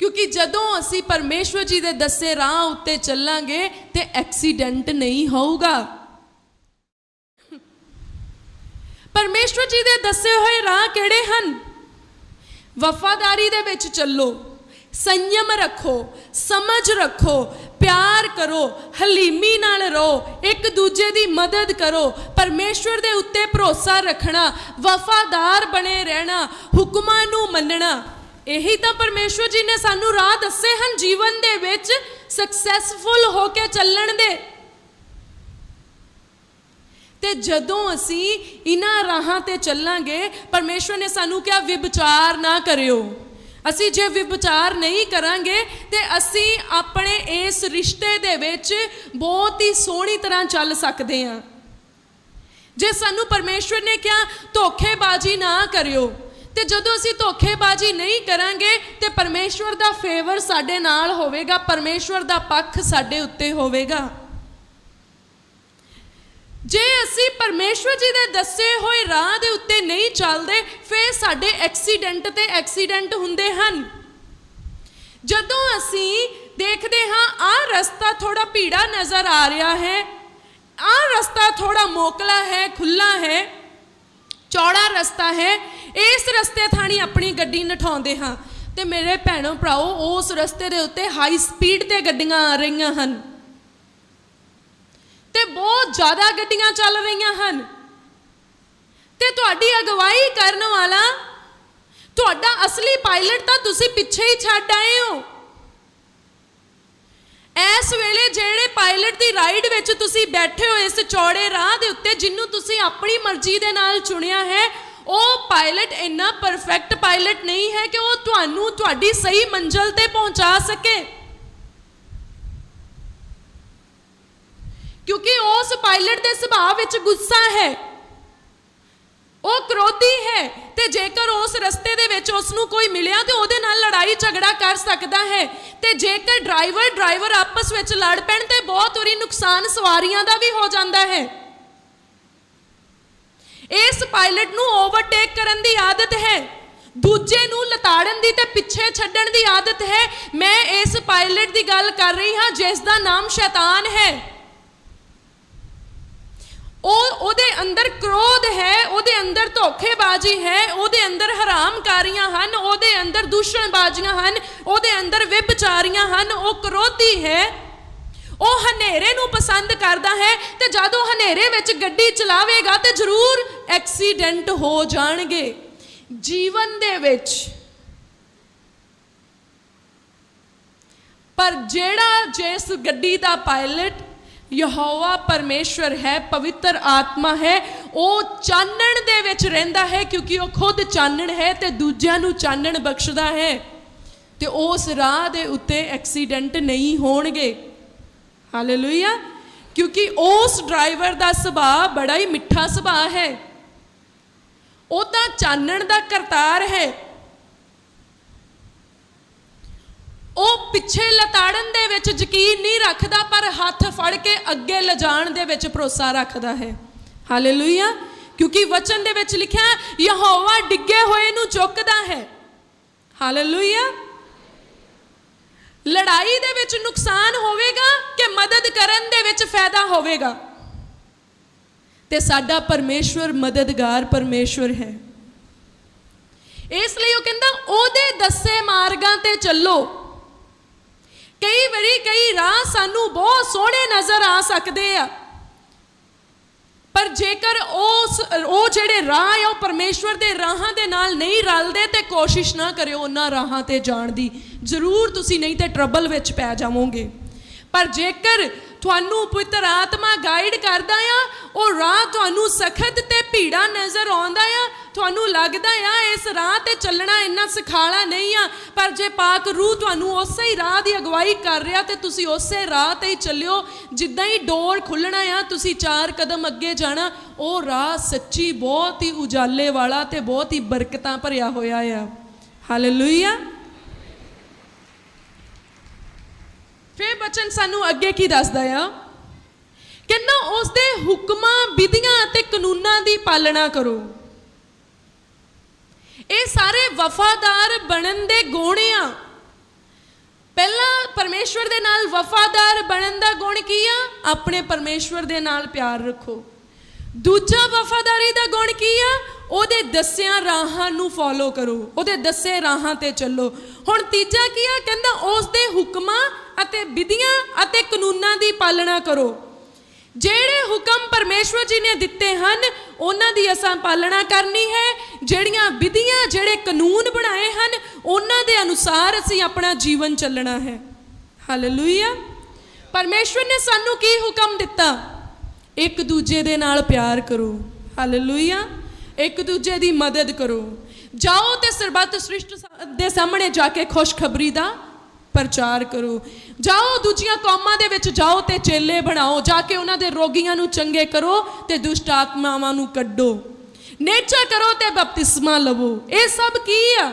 ਕਿਉਂਕਿ ਜਦੋਂ ਅਸੀਂ ਪਰਮੇਸ਼ਵਰ ਜੀ ਦੇ ਦੱਸੇ ਰਾਹ ਉੱਤੇ ਚੱਲਾਂਗੇ ਤੇ ਐਕਸੀਡੈਂਟ ਨਹੀਂ ਹੋਊਗਾ। ਪਰਮੇਸ਼ਵਰ ਜੀ ਦੇ ਦੱਸੇ ਹੋਏ ਰਾਹ ਕਿਹੜੇ ਹਨ? ਵਫਾਦਾਰੀ ਦੇ ਵਿੱਚ ਚੱਲੋ, ਸੰਯਮ ਰੱਖੋ, ਸਮਝ ਰੱਖੋ, ਪਿਆਰ ਕਰੋ, ਹਲੀਮੀ ਨਾਲ ਰਹੋ, ਇੱਕ ਦੂਜੇ ਦੀ ਮਦਦ ਕਰੋ, ਪਰਮੇਸ਼ਵਰ ਦੇ ਉੱਤੇ ਭਰੋਸਾ ਰੱਖਣਾ, ਵਫਾਦਾਰ ਬਣੇ ਰਹਿਣਾ, ਹੁਕਮਾਂ ਨੂੰ ਮੰਨਣਾ। ਇਹੀ ਤਾਂ ਪਰਮੇਸ਼ਵਰ ਜੀ ਨੇ ਸਾਨੂੰ ਰਾਹ ਦੱਸੇ ਹਨ ਜੀਵਨ ਦੇ ਵਿੱਚ ਸਕਸੈਸਫੁਲ ਹੋ ਕੇ ਚੱਲਣ ਦੇ। ਤੇ ਜਦੋਂ ਅਸੀਂ ਇਹਨਾਂ ਰਾਹਾਂ ਤੇ ਚੱਲਾਂਗੇ ਪਰਮੇਸ਼ਵਰ ਨੇ ਸਾਨੂੰ ਕਿਹਾ ਵਿਚਾਰ ਨਾ ਕਰਿਓ। ਅਸੀਂ ਜੇ ਵਿਚਾਰ ਨਹੀਂ ਕਰਾਂਗੇ, ਤੇ ਅਸੀਂ ਆਪਣੇ ਇਸ ਰਿਸ਼ਤੇ ਦੇ ਵਿੱਚ ਬਹੁਤ ਹੀ ਸੋਹਣੀ ਤਰ੍ਹਾਂ ਚੱਲ ਸਕਦੇ ਹਾਂ। ਜੇ ਸਾਨੂੰ ਪਰਮੇਸ਼ਵਰ ਨੇ ਕਿਹਾ, ਧੋਖੇਬਾਜ਼ੀ ਨਾ ਕਰਿਓ। ਤੇ ਜਦੋਂ ਅਸੀਂ ਧੋਖੇਬਾਜ਼ੀ ਨਹੀਂ ਕਰਾਂਗੇ ਤੇ ਪਰਮੇਸ਼ਵਰ ਦਾ ਫੇਵਰ ਸਾਡੇ ਨਾਲ ਹੋਵੇਗਾ, ਪਰਮੇਸ਼ਵਰ ਦਾ ਪੱਖ ਸਾਡੇ ਉੱਤੇ ਹੋਵੇਗਾ। ਜੇ ਅਸੀਂ ਪਰਮੇਸ਼ਵਰ ਜੀ ਦੇ ਦੱਸੇ ਹੋਏ ਰਾਹ ਦੇ ਉੱਤੇ ਨਹੀਂ ਚੱਲਦੇ, ਫਿਰ ਸਾਡੇ ਐਕਸੀਡੈਂਟ ਤੇ ਐਕਸੀਡੈਂਟ ਹੁੰਦੇ ਹਨ। ਜਦੋਂ ਅਸੀਂ ਦੇਖਦੇ ਹਾਂ, ਆਹ ਰਸਤਾ ਥੋੜਾ ਭੀੜਾ ਨਜ਼ਰ ਆ ਰਿਹਾ ਹੈ, ਆਹ ਰਸਤਾ ਥੋੜਾ ਮੋਕਲਾ ਹੈ ਖੁੱਲਾ ਹੈ ਚੌੜਾ ਰਸਤਾ ਹੈ। ਇਸ ਰਸਤੇ ਥਾਣੀ ਆਪਣੀ ਗੱਡੀ ਨਠਾਉਂਦੇ ਹਾਂ। ਤੇ ਮੇਰੇ ਭੈਣੋ ਭਰਾਓ, ਉਸ ਰਸਤੇ ਦੇ ਉੱਤੇ ਹਾਈ ਸਪੀਡ ਤੇ ਗੱਡੀਆਂ ਆ ਰਹੀਆਂ ਹਨ। ਤੇ ਬਹੁਤ ਜ਼ਿਆਦਾ ਗੱਡੀਆਂ ਚੱਲ ਰਹੀਆਂ ਹਨ। ਤੇ ਤੁਹਾਡੀ ਅਗਵਾਈ ਕਰਨ ਵਾਲਾ, ਤੁਹਾਡਾ ਅਸਲੀ ਪਾਇਲਟ ਤਾਂ ਤੁਸੀਂ ਪਿੱਛੇ ਹੀ ਛੱਡ ਆਏ ਹੋ। ਇਸ ਵੇਲੇ ਜਿਹੜੇ ਪਾਇਲਟ ਦੀ ਰਾਈਡ ਵਿੱਚ ਤੁਸੀਂ ਬੈਠੇ ਹੋ ਇਸ ਚੌੜੇ ਰਾਹ ਦੇ ਉੱਤੇ, ਜਿਹਨੂੰ ਤੁਸੀਂ ਆਪਣੀ ਮਰਜ਼ੀ ਦੇ ਨਾਲ ਚੁਣਿਆ ਹੈ, ਉਹ ਪਾਇਲਟ ਇੰਨਾ ਪਰਫੈਕਟ ਪਾਇਲਟ ਨਹੀਂ ਹੈ ਕਿ ਉਹ ਤੁਹਾਨੂੰ ਤੁਹਾਡੀ ਸਹੀ ਮੰਜ਼ਲ ਤੇ ਪਹੁੰਚਾ ਸਕੇ। ਕਿਉਂਕਿ ਉਸ ਪਾਇਲਟ ਦੇ ਸੁਭਾਅ ਵਿੱਚ ਗੁੱਸਾ ਹੈ। ਉਹ ਕ੍ਰੋਧੀ ਹੈ ਤੇ ਜੇਕਰ ਉਸ ਰਸਤੇ ਦੇ ਵਿੱਚ ਉਸ ਨੂੰ ਕੋਈ ਮਿਲਿਆ ਤੇ ਉਹਦੇ ਨਾਲ ਲੜਾਈ ਝਗੜਾ ਕਰ ਸਕਦਾ ਹੈ। ਤੇ ਜੇਕਰ ਡਰਾਈਵਰ ਡਰਾਈਵਰ ਆਪਸ ਵਿੱਚ ਲੜ ਪੈਣ ਤੇ ਬਹੁਤ ਵਾਰੀ ਨੁਕਸਾਨ ਸਵਾਰੀਆਂ ਦਾ ਵੀ ਹੋ ਜਾਂਦਾ ਹੈ। ਇਸ ਪਾਇਲਟ ਨੂੰ ਓਵਰਟੇਕ ਕਰਨ ਦੀ ਆਦਤ ਹੈ। ਦੂਜੇ ਨੂੰ ਲਤਾੜਨ ਦੀ ਤੇ ਪਿੱਛੇ ਛੱਡਣ ਦੀ ਆਦਤ ਹੈ। ਮੈਂ ਇਸ ਪਾਇਲਟ ਦੀ ਗੱਲ ਕਰ ਰਹੀ ਹਾਂ, ਜਿਸ ਦਾ ਨਾਮ ਸ਼ੈਤਾਨ ਹੈ। ਉਹ ਉਹਦੇ ਅੰਦਰ ਕ੍ਰੋਧ ਹੈ, ਉਹਦੇ ਅੰਦਰ ਧੋਖੇਬਾਜ਼ੀ ਹੈ, ਉਹਦੇ ਅੰਦਰ ਹਰਾਮਕਾਰੀਆਂ ਹਨ, ਉਹਦੇ ਅੰਦਰ ਦੂਸ਼ਣਬਾਜ਼ੀਆਂ ਹਨ, ਉਹਦੇ ਅੰਦਰ ਵਿਭਚਾਰੀਆਂ ਹਨ, ਉਹ ਕਰੋਧੀ ਹੈ। ਉਹ ਹਨੇਰੇ ਨੂੰ ਪਸੰਦ ਕਰਦਾ ਹੈ ਤੇ ਜਦੋਂ ਹਨੇਰੇ ਵਿੱਚ ਗੱਡੀ ਚਲਾਵੇਗਾ ਤੇ ਜ਼ਰੂਰ ਐਕਸੀਡੈਂਟ ਹੋ ਜਾਣਗੇ। ਜੀਵਨ ਦੇ ਵਿੱਚ ਪਰ ਜਿਹੜਾ ਜਿਸ ਗੱਡੀ ਦਾ ਪਾਇਲਟ ਯਹੋਵਾ ਪਰਮੇਸ਼ਵਰ ਹੈ, ਪਵਿੱਤਰ ਆਤਮਾ ਹੈ। ਉਹ ਚਾਨਣ ਦੇ ਵਿੱਚ ਰਹਿੰਦਾ ਹੈ ਕਿਉਂਕਿ ਉਹ ਖੁਦ ਚਾਨਣ ਹੈ ਤੇ ਦੂਜਿਆਂ ਨੂੰ ਚਾਨਣ ਬਖਸ਼ਦਾ ਹੈ। ਤੇ ਉਸ ਰਾਹ ਦੇ ਉੱਤੇ ਐਕਸੀਡੈਂਟ ਨਹੀਂ ਹੋਣਗੇ। ਹਾਲੇਲੂਇਆ। ਕਿਉਂਕਿ ਉਸ ਡਰਾਈਵਰ ਦਾ ਸੁਭਾਅ ਬੜਾ ਹੀ ਮਿੱਠਾ ਸੁਭਾਅ ਹੈ। ਉਹ ਤਾਂ ਚਾਨਣ ਦਾ ਕਰਤਾਰ ਹੈ। ਉਹ ਪਿੱਛੇ ਲਤਾੜਨ ਦੇ ਵਿੱਚ ਯਕੀਨ ਨਹੀਂ ਰੱਖਦਾ ਪਰ ਹੱਥ ਫੜ ਕੇ ਅੱਗੇ ਲਿਜਾਣ ਦੇ ਵਿੱਚ ਭਰੋਸਾ ਰੱਖਦਾ ਹੈ। ਹਾਲੇਲੂਇਆ। ਕਿਉਂਕਿ ਵਚਨ ਦੇ ਵਿੱਚ ਲਿਖਿਆ ਹੈ, ਯਹੋਵਾ ਡਿੱਗੇ ਹੋਏ ਨੂੰ ਚੁੱਕਦਾ ਹੈ। ਹਾਲੇਲੂਇਆ। ਲੜਾਈ ਦੇ ਵਿੱਚ ਨੁਕਸਾਨ ਹੋਵੇਗਾ ਕਿ ਮਦਦ ਕਰਨ ਦੇ ਵਿੱਚ ਫਾਇਦਾ ਹੋਵੇਗਾ? ਤੇ ਸਾਡਾ ਪਰਮੇਸ਼ਵਰ ਮਦਦਗਾਰ ਪਰਮੇਸ਼ਵਰ ਹੈ। ਇਸ ਲਈ ਉਹ ਕਹਿੰਦਾ ਉਹਦੇ ਦੱਸੇ ਮਾਰਗਾਂ ਤੇ ਚੱਲੋ। ਕਈ ਵਾਰੀ, ਕਈ ਰਾਹ ਸਾਨੂੰ ਬਹੁਤ ਸੋਹਣੇ ਨਜ਼ਰ ਆ ਸਕਦੇ ਆ। ਪਰ ਜੇਕਰ ਉਸ, ਉਹ ਜਿਹੜੇ ਰਾਹ ਆ, ਉਹ ਪਰਮੇਸ਼ਵਰ ਦੇ ਰਾਹਾਂ ਦੇ ਨਾਲ ਨਹੀਂ ਰਲਦੇ, ਤੇ ਕੋਸ਼ਿਸ਼ ਨਾ ਕਰਿਓ ਉਹਨਾਂ ਰਾਹਾਂ ਤੇ ਜਾਣ ਦੀ। ਜ਼ਰੂਰ ਤੁਸੀਂ ਨਹੀਂ ਤੇ ਟਰਬਲ ਵਿੱਚ ਪੈ ਜਾਵੋਗੇ। ਪਰ ਜੇਕਰ ਤੁਹਾਨੂੰ ਪਵਿੱਤਰ ਆਤਮਾ ਗਾਈਡ ਕਰਦਾ ਆ, ਉਹ ਰਾਹ ਤੁਹਾਨੂੰ ਸਖਤ ਤੇ ਭੀੜਾ ਨਜ਼ਰ ਆਉਂਦਾ ਆ। ਤੁਹਾਨੂੰ ਲੱਗਦਾ ਆ, ਇਸ ਰਾਹ ਤੇ ਚੱਲਣਾ ਇੰਨਾ ਸਖਾਲਾ ਨਹੀਂ ਆ, ਪਰ ਜੇ ਪਾਕ ਰੂਹ ਤੁਹਾਨੂੰ ਉਸੇ ਹੀ ਰਾਹ ਦੀ ਅਗਵਾਈ ਕਰ ਰਿਹਾ, ਤੇ ਤੁਸੀਂ ਉਸੇ ਰਾਹ ਤੇ ਹੀ ਚੱਲਿਓ। ਜਿੱਦਾਂ ਹੀ ਡੋਰ ਖੁੱਲਣਾ ਆ, ਤੁਸੀਂ ਚਾਰ ਕਦਮ ਅੱਗੇ ਜਾਣਾ, ਉਹ ਰਾਹ ਸੱਚੀ ਬਹੁਤ ਹੀ ਉਜਾਲੇ ਵਾਲਾ ਤੇ ਬਹੁਤ ਹੀ ਬਰਕਤਾਂ ਭਰਿਆ ਹੋਇਆ ਆ। ਹਾਲੇਲੂਇਆ ਫਿਰ ਬਚਨ ਸਾਨੂੰ ਅੱਗੇ ਕੀ ਦੱਸਦਾ ਆ? ਕਹਿੰਦਾ ਉਸ ਦੇ ਹੁਕਮਾਂ, ਵਿਧੀਆਂ ਅਤੇ ਕਾਨੂੰਨਾਂ ਦੀ ਪਾਲਣਾ ਕਰੋ। ਇਹ ਸਾਰੇ ਵਫਾਦਾਰ ਬਣਨ ਦੇ ਗੁਣ ਆ। ਪਹਿਲਾ ਪਰਮੇਸ਼ਵਰ ਦੇ ਨਾਲ ਵਫਾਦਾਰ ਬਣਨ ਦਾ ਗੁਣ ਕੀ ਆ? ਆਪਣੇ ਪਰਮੇਸ਼ਵਰ ਦੇ ਨਾਲ ਪਿਆਰ ਰੱਖੋ। ਦੂਜਾ ਵਫਾਦਾਰੀ ਦਾ ਗੁਣ ਕੀ ਆ? ਉਹਦੇ ਦੱਸਿਆਂ ਰਾਹਾਂ ਨੂੰ ਫੋਲੋ ਕਰੋ। ਉਹਦੇ ਦੱਸੇ ਰਾਹਾਂ ਤੇ ਚੱਲੋ। ਹੁਣ ਤੀਜਾ ਕੀ ਆ? ਕਹਿੰਦਾ ਉਸ ਦੇ ਹੁਕਮਾਂ ਅਤੇ ਵਿਧੀਆਂ ਅਤੇ ਕਾਨੂੰਨਾਂ ਦੀ ਪਾਲਣਾ ਕਰੋ। ਜਿਹੜੇ ਹੁਕਮ ਪਰਮੇਸ਼ਵਰ ਜੀ ਨੇ ਦਿੱਤੇ ਹਨ, ਉਹਨਾਂ ਦੀ ਅਸਾਂ ਪਾਲਣਾ ਕਰਨੀ ਹੈ। ਜਿਹੜੀਆਂ ਵਿਧੀਆਂ, ਜਿਹੜੇ ਕਾਨੂੰਨ ਬਣਾਏ ਹਨ, ਉਹਨਾਂ ਦੇ ਅਨੁਸਾਰ ਅਸੀਂ ਆਪਣਾ ਜੀਵਨ ਚੱਲਣਾ ਹੈ। ਹਾਲੇਲੂਇਆ ਪਰਮੇਸ਼ਵਰ ਨੇ ਸਾਨੂੰ ਕੀ ਹੁਕਮ ਦਿੱਤਾ? ਇੱਕ ਦੂਜੇ ਦੇ ਨਾਲ ਪਿਆਰ ਕਰੋ। ਹਾਲੇਲੂਇਆ ਇੱਕ ਦੂਜੇ ਦੀ ਮਦਦ ਕਰੋ। ਜਾਓ ਤੇ ਸਰਬੱਤ ਸ੍ਰਿਸ਼ਟ ਦੇ ਸਾਹਮਣੇ ਜਾ ਕੇ ਖੁਸ਼ਖਬਰੀ ਦਾ ਪ੍ਰਚਾਰ ਕਰੋ। ਜਾਓ ਦੂਜੀਆਂ ਕੌਮਾਂ ਦੇ ਵਿੱਚ ਜਾਓ ਤੇ ਚੇਲੇ ਬਣਾਓ। ਜਾ ਕੇ ਉਹਨਾਂ ਦੇ ਰੋਗੀਆਂ ਨੂੰ ਚੰਗੇ ਕਰੋ ਤੇ ਦੁਸ਼ਟ ਆਤਮਾਵਾਂ ਨੂੰ ਕੱਢੋ। ਨੇਚਾ ਕਰੋ ਤੇ ਬਪਤਿਸਮਾ ਲਵੋ। ਇਹ ਸਭ ਕੀ ਆ?